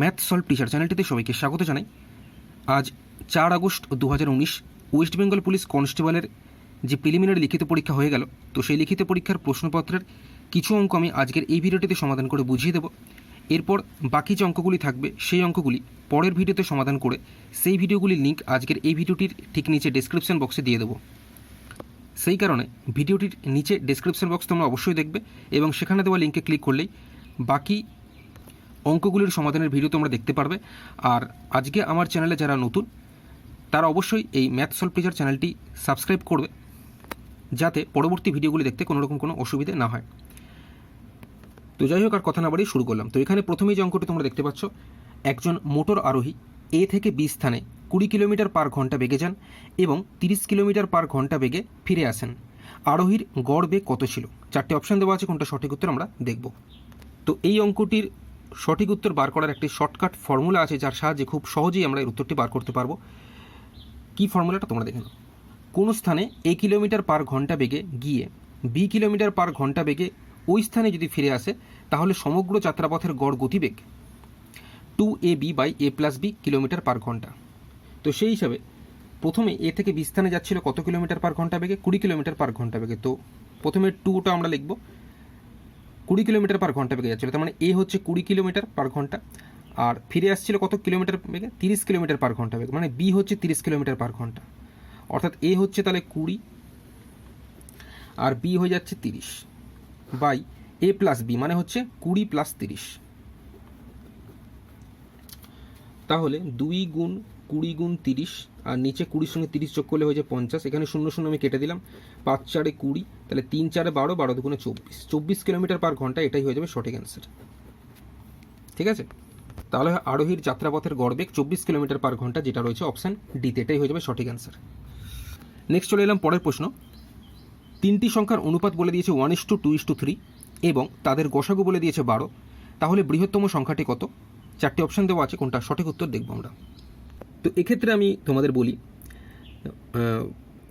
Math solve teacher চ্যানেলটিতে সবাইকে স্বাগত জানাই। আজ চার আগস্ট দু হাজার উনিশ ওয়েস্ট বেঙ্গল পুলিশ কনস্টেবলের যে প্রিলিমিনারি লিখিত পরীক্ষা হয়ে গেল, তো সেই লিখিত পরীক্ষার প্রশ্নপত্রের কিছু অঙ্ক আমি আজকের এই ভিডিওটিতে সমাধান করে বুঝিয়ে দেবো। এরপর বাকি যে অঙ্কগুলি থাকবে, সেই অঙ্কগুলি পরের ভিডিওতে সমাধান করে সেই ভিডিওগুলির লিঙ্ক আজকের এই ভিডিওটির ঠিক নিচে ডেসক্রিপশন বক্সে দিয়ে দেবো। সেই কারণে ভিডিওটির নিচে ডেসক্রিপশন বক্স তোমরা অবশ্যই দেখবে এবং সেখানে দেওয়া লিঙ্কে ক্লিক করলেই বাকি অঙ্কগুলির সমাধানের ভিডিও তোমরা দেখতে পারবে। আর আজকে আমার চ্যানেলে যারা নতুন, তারা অবশ্যই এই ম্যাথ সলভ টিচার চ্যানেলটি সাবস্ক্রাইব করবে, যাতে পরবর্তী ভিডিওগুলি দেখতে কোনো রকম কোনো অসুবিধে না হয়। তো যাই হোক, আর কথা না বাড়িয়ে শুরু করলাম। তো এখানে প্রথমেই যে অঙ্কটি তোমরা দেখতে পাচ্ছ, একজন মোটর আরোহী এ থেকে বি স্থানে কুড়ি কিলোমিটার পার ঘণ্টা বেগে যান এবং তিরিশ কিলোমিটার পার ঘণ্টা বেগে ফিরে আসেন। আরোহীর গড় বেগ কত ছিল? চারটে অপশন দেওয়া আছে, কোনটা সঠিক উত্তর আমরা দেখব। তো এই অঙ্কটির সঠিক উত্তর বার করার একটি শর্টকাট ফর্মুলা আছে যার সাহায্যে খুব সহজেই আমরা এর উত্তরটি বার করতে পারব। কি ফর্মুলাটা তোমরা দেখে নাও। কোনো স্থানে এ কিলোমিটার পার ঘণ্টা বেগে গিয়ে, বি কিলোমিটার পার ঘণ্টা বেগে ওই স্থানে যদি ফিরে আসে, তাহলে সমগ্র যাত্রাপথের গড় গতিবেগ two A B by A plus B kilometre per ঘণ্টা। তো সেই হিসাবে প্রথমে এ থেকে বি স্থানে যাচ্ছিল কত কিলোমিটার পার ঘণ্টা বেগে? কুড়ি কিলোমিটার পার ঘণ্টা বেগে। তো প্রথমে টুটা আমরা লিখব। কুড়ি কিলোমিটার পার ঘণ্টা বেগে যাচ্ছিল। তার মানে এ হচ্ছে কুড়ি কিলোমিটার পার ঘণ্টা। আর ফিরে আসছিল কত কিলোমিটার বেগে? তিরিশ কিলোমিটার পার ঘণ্টা বেগে। মানে বি হচ্ছে তিরিশ কিলোমিটার পার ঘণ্টা। অর্থাৎ এ হচ্ছে তাহলে কুড়ি আর বি হয়ে যাচ্ছে তিরিশ বাই এ প্লাস বি মানে হচ্ছে কুড়ি প্লাস তিরিশ। তাহলে দুই গুণ কুড়ি গুণ তিরিশ, আর নিচে কুড়ির সঙ্গে তিরিশ যোগ করলে হয়ে যায় পঞ্চাশ। এখানে শূন্য শূন্য আমি কেটে দিলাম। পাঁচ চারে কুড়ি, তাহলে তিন চারে বারো বারো দুগুণে চব্বিশ। চব্বিশ কিলোমিটার পার ঘণ্টা এটাই হয়ে যাবে সঠিক অ্যান্সার ঠিক আছে? তাহলে আরোহীর যাত্রাপথের গড়বেগ চব্বিশ কিলোমিটার পার ঘণ্টা যেটা রয়েছে অপশান ডিতে এটাই হয়ে যাবে সঠিক অ্যান্সার নেক্সট চলে এলাম পরের প্রশ্ন। তিনটি সংখ্যার অনুপাত বলে দিয়েছে one is to two is to three এবং তাদের গোসাগু বলে দিয়েছে বারো। তাহলে বৃহত্তম সংখ্যাটি কত? চারটি অপশান দেওয়া আছে, কোনটা সঠিক উত্তর দেখব আমরা। তো এক্ষেত্রে আমি তোমাদের বলি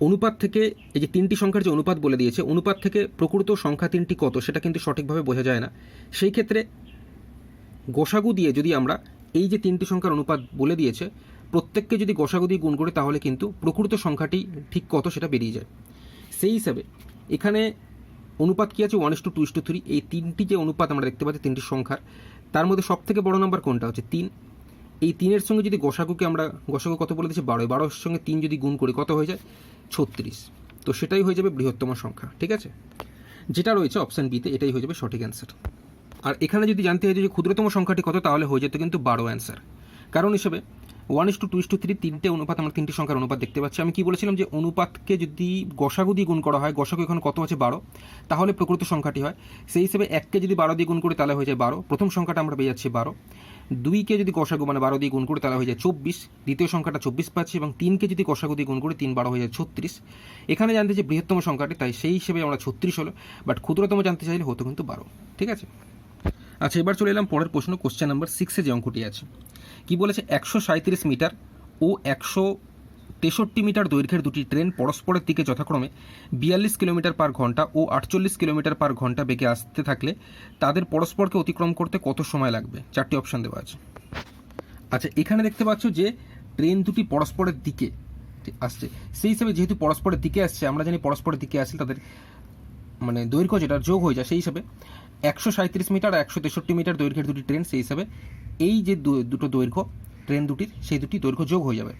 অনুপাত থেকে, এই যে তিনটি সংখ্যার যে অনুপাত বলে দিয়েছে, অনুপাত থেকে প্রকৃত সংখ্যা তিনটি কত সেটা কিন্তু সঠিকভাবে বোঝা যায় না। সেই ক্ষেত্রে গোসাগু দিয়ে যদি আমরা এই যে তিনটি সংখ্যার অনুপাত বলে দিয়েছে, প্রত্যেককে যদি গোসাগু দিয়ে গুণ করি তাহলে কিন্তু প্রকৃত সংখ্যাটি ঠিক কত সেটা বেরিয়ে যায়। সেই হিসাবে এখানে অনুপাত কী আছে? One is to two is to three এই তিনটি যে অনুপাত আমরা দেখতে পাচ্ছি, তিনটি সংখ্যার, তার মধ্যে সব থেকে বড় নাম্বার কোনটা হচ্ছে? তিন। এই তিনের সঙ্গে যদি গোসাগুকে আমরা, গোসাগু কত বলে দিচ্ছি বারো বারোর সঙ্গে তিন যদি গুণ করি, কত হয়ে যায়? ছত্রিশ। তো সেটাই হয়ে যাবে বৃহত্তম সংখ্যা, ঠিক আছে? যেটা রয়েছে অপশান বিতে এটাই হয়ে যাবে সঠিক অ্যান্সার আর এখানে যদি জানতে হয় যে ক্ষুদ্রতম সংখ্যাটি কত, তাহলে হয়ে যেত কিন্তু বারো অ্যান্সার কারণ হিসেবে one is to two is to three তিনটে অনুপাত, আমরা তিনটি সংখ্যার অনুপাত দেখতে পাচ্ছি। আমি কি বলেছিলাম যে অনুপাতকে যদি গসাগু দিয়ে গুণ করা হয়, গসাগু এখন কত আছে? বারো। তাহলে প্রকৃত সংখ্যাটি হয়। সেই হিসেবে এককে যদি বারো দিয়ে গুণ করি, তাহলে হয়ে যায় বারো। প্রথম সংখ্যাটা আমরা পেয়ে যাচ্ছি বারো। দুইকে যদি কষাগু মানে বারো দিয়ে গুণ করে, তাহলে হয়ে যায় চব্বিশ। দ্বিতীয় সংখ্যাটা চব্বিশ পাচ্ছি এবং তিনকে যদি কষাগু দিয়ে গুণ করে, তিন বারো হয়ে যায় ছত্রিশ। এখানে জানতে চাই বৃহত্তম সংখ্যাটি, তাই সেই হিসেবে আমরা ছত্রিশ হলো বাট ক্ষুদ্রতম জানতে চাইলে হতো কিন্তু বারো। ঠিক আছে? আচ্ছা এবার চলে এলাম পরের প্রশ্ন কোশ্চেন নাম্বার সিক্সে যে অঙ্কটি আছে। কি বলেছে, একশো মিটার ও একশো তেষট্টি মিটার দৈর্ঘ্যের দুটি ট্রেন পরস্পরের দিকে যথাক্রমে বিয়াল্লিশ কিলোমিটার পার ঘণ্টা ও আটচল্লিশ কিলোমিটার পার ঘণ্টা বেগে আসতে থাকলে তাদের পরস্পরকে অতিক্রম করতে কত সময় লাগবে? চারটি অপশান দেওয়া আছে। আচ্ছা এখানে দেখতে পাচ্ছ যে ট্রেন দুটি পরস্পরের দিকে আসছে। সেই হিসাবে যেহেতু পরস্পরের দিকে আসছে, আমরা জানি পরস্পরের দিকে আসলে তাদের মানে দৈর্ঘ্য যেটা যোগ হয়ে যায়, সেই হিসাবে একশো সাঁত্রিশ মিটার আর একশো তেষট্টি মিটার দৈর্ঘ্যের দুটি ট্রেন, সেই হিসাবে এই যে দুটো দৈর্ঘ্য, ট্রেন দুটির, সেই দুটি দৈর্ঘ্য যোগ হয়ে যাবে।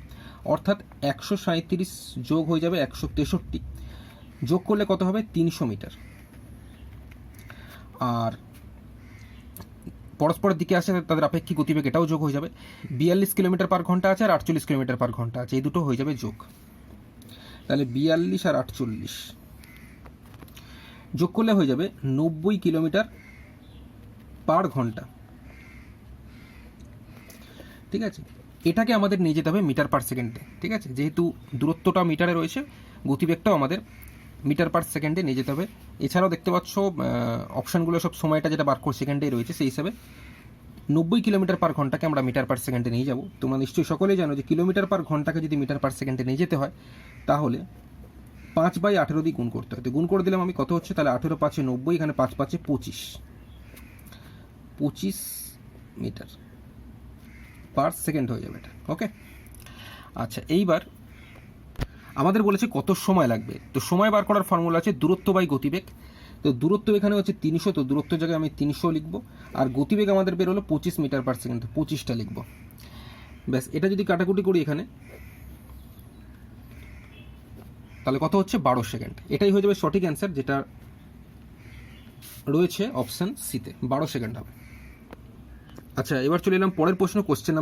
অর্থাৎ একশো সাঁত্রিশ যোগ হয়ে যাবে একশো তেষট্টি। যোগ করলে কত হবে? তিনশো মিটার। আর পরস্পরের দিকে আসে তাদের আপেক্ষিক গতিবেগ এটাও যোগ হয়ে যাবে। বিয়াল্লিশ কিলোমিটার পার ঘণ্টা আছে আর আটচল্লিশ কিলোমিটার পার ঘণ্টা আছে। এই দুটো হয়ে যাবে যোগ। তাহলে বিয়াল্লিশ আর আটচল্লিশ। যোগ করলে হয়ে যাবে নব্বই কিলোমিটার পার ঘণ্টা। ঠিক আছে? এটাকে আমাদের নিয়ে যেতে হবে মিটার পার সেকেন্ডে, ঠিক আছে? যেহেতু দূরত্বটা মিটারে রয়েছে, গতিবেগটাও আমাদের মিটার পার সেকেন্ডে নিয়ে যেতে হবে। এছাড়াও দেখতে পাচ্ছ অপশানগুলো সব সময়টা যেটা বার করে সেকেন্ডেই রয়েছে, সেই হিসাবে নব্বই কিলোমিটার পার ঘন্টাকে আমরা মিটার পার সেকেন্ডে নিয়ে যাব। তোমরা নিশ্চয়ই সকলেই জানো যে কিলোমিটার পার ঘন্টাকে যদি মিটার পার সেকেন্ডে নিয়ে যেতে হয়, তাহলে পাঁচ বাই আঠেরো দিয়ে গুণ করতে হয়। তো গুণ করে দিলাম আমি, কত হচ্ছে? তাহলে আঠেরো পাঁচে নব্বই, এখানে পাঁচ পাঁচে পঁচিশ। পঁচিশ মিটার। পার সেকেন্ড হয়ে যাবে এটা ওকে আচ্ছা এইবার আমাদের বলেছে কত সময় লাগবে? তো সময় বার করার ফর্মুলা আছে দূরত্ব বাই গতিবেগ। তো দূরত্ব এখানে হচ্ছে তিনশো, তো দূরত্ব জায়গায় আমি তিনশো লিখব। আর গতিবেগ আমাদের বের হলো পঁচিশ মিটার পার সেকেন্ড পঁচিশটা লিখব। ব্যাস, এটা যদি কাটাকুটি করি এখানে, তাহলে কত হচ্ছে? বারো সেকেন্ড। এটাই হয়ে যাবে সঠিক অ্যান্সার যেটা রয়েছে অপশান সিতে বারো সেকেন্ড হবে। আচ্ছা এবার চলে এলাম পরের প্রশ্ন কোশ্চেন নাম্বার